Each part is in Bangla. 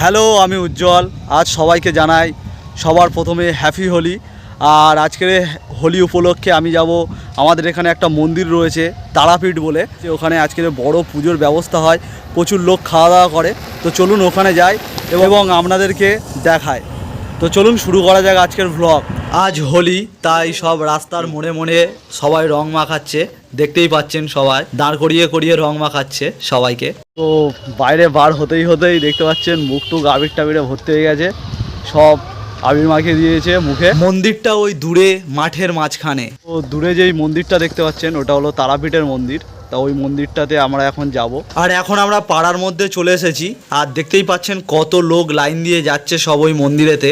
হ্যালো, আমি উজ্জ্বল। আজ সবাইকে জানাই সবার প্রথমে হ্যাপি হোলি আর আজকের হোলি উপলক্ষে আমি যাব, আমাদের এখানে একটা মন্দির রয়েছে, তারাপীঠ বলে। যে ওখানে আজকের বড় পুজোর ব্যবস্থা হয়, প্রচুর লোক খাওয়া দাওয়া করে। তো চলুন ওখানে যাই এবং আপনাদেরকে দেখায়। তো চলুন শুরু করা যাক আজকের ভ্লগ আজ হোলি তাই সব রাস্তার মোড়ে মোড়ে সবাই রং মাখাচ্ছে। দেখতেই পাচ্ছেন সবাই দাঁড় করিয়ে করিয়ে রং মাখাচ্ছে সবাইকে। তো বাইরে বার হতেই হতেই দেখতে পাচ্ছেন মুখ টুক আবির টাবিরে ভর্তি হয়ে গেছে। সব আবির মাখিয়ে দিয়েছে মুখে। মন্দিরটা ওই দূরে মাঠের মাঝখানে। তো দূরে যেই মন্দিরটা দেখতে পাচ্ছেন ওটা হলো তারাপীঠের মন্দির। তা ওই মন্দিরটাতে আমরা এখন যাব। আর এখন আমরা পাড়ার মধ্যে চলে এসেছি। আর দেখতেই পাচ্ছেন কত লোক লাইন দিয়ে যাচ্ছে সব ওই মন্দিরেতে।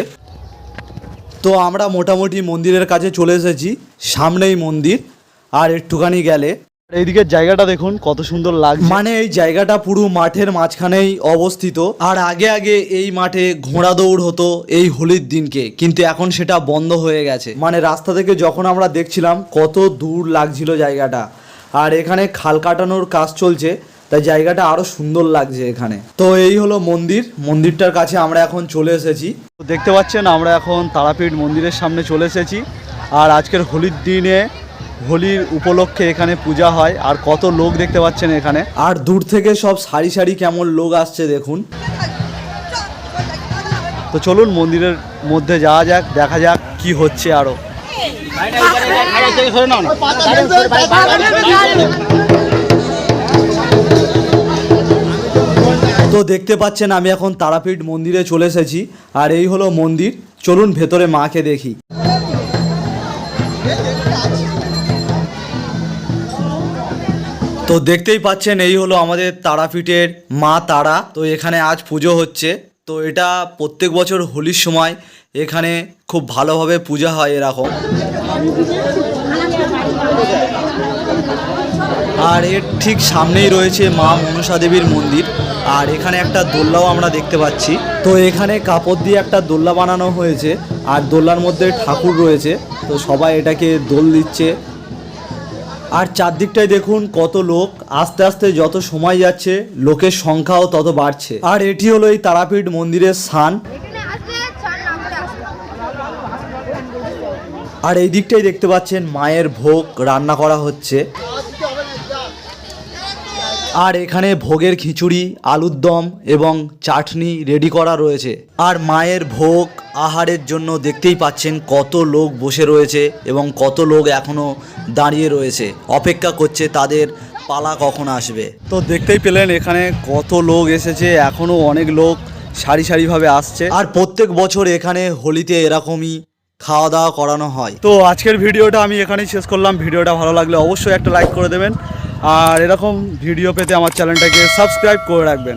তো আমরা মোটামুটি মন্দিরের কাছে চলে এসেছি সামনেই মন্দির আর একটুখানি গেলে। এইদিকে জায়গাটা দেখুন কত সুন্দর লাগছে। মানে এই জায়গাটা পুরো মাঠের মাঝখানেই অবস্থিত। আর আগে আগে এই মাঠে ঘোড়া দৌড় হতো এই হোলির দিনকে কিন্তু এখন সেটা বন্ধ হয়ে গেছে। মানে রাস্তা থেকে যখন আমরা দেখছিলাম কত দূর লাগছিল জায়গাটা। আর এখানে খাল কাটানোর কাজ চলছে, তাই জায়গাটা আরও সুন্দর লাগছে এখানে। তো এই হলো মন্দির, মন্দিরটার কাছে আমরা এখন চলে এসেছি। দেখতে পাচ্ছেন, আমরা এখন তারাপীঠ মন্দিরের সামনে চলে এসেছি। আর আজকের হোলির দিনে, হোলির উপলক্ষে এখানে পূজা হয়। আর কত লোক দেখতে পাচ্ছেন এখানে। আর দূর থেকে সব সারি সারি কেমন লোক আসছে দেখুন। তো চলুন মন্দিরের মধ্যে যাওয়া যাক, দেখা যাক কি হচ্ছে আরও। তো দেখতে পাচ্ছেন, আমি এখন তারাপীঠ মন্দিরে চলে এসেছি। আর এই হলো মন্দির। চলুন ভেতরে মাকে দেখি। তো দেখতেই পাচ্ছেন, এই হলো আমাদের তারাপীঠের মা তারা। তো এখানে আজ পুজো হচ্ছে। তো এটা প্রত্যেক বছর হোলির সময় এখানে খুব ভালোভাবে পূজা হয় এরকম। আর এর ঠিক সামনেই রয়েছে মা মনসা দেবীর মন্দির, আর এখানে একটা দোল্লাও আমরা দেখতে পাচ্ছি। তো এখানে কাপড় দিয়ে একটা দোল্লা বানানো হয়েছে, আর দোল্লার মধ্যে ঠাকুর রয়েছে, তো সবাই এটাকে দোল দিচ্ছে। আর চারদিকটায় দেখুন কত লোক, আস্তে আস্তে যত সময় যাচ্ছে, লোকের সংখ্যাও তত বাড়ছে। আর এটি হলো এই তারাপীঠ মন্দিরের স্থান এখানে আসলে চার না করে আসতে আর এই দিকটাই দেখতে পাচ্ছেন মায়ের ভোগ রান্না করা হচ্ছে। আর এখানে ভোগের খিচুড়ি, আলুর দম এবং চাটনি রেডি করা রয়েছে। আর মায়ের ভোগ আহারের জন্য দেখতেই পাচ্ছেন কত লোক বসে রয়েছে এবং কত লোক এখনও দাঁড়িয়ে রয়েছে। অপেক্ষা করছে তাদের পালা কখন আসবে। তো দেখতেই পেলেন এখানে কত লোক এসেছে, এখনও অনেক লোক সারি সারিভাবে আসছে। আর প্রত্যেক বছর এখানে হোলিতে এরকমই খাওয়া দাওয়া করানো হয়। তো আজকের ভিডিওটা আমি এখানেই শেষ করলাম। ভিডিওটা ভালো লাগলে অবশ্যই একটা লাইক করে দেবেন। আর এরকম ভিডিও পেতে আমার চ্যানেলটাকে সাবস্ক্রাইব করে রাখবেন।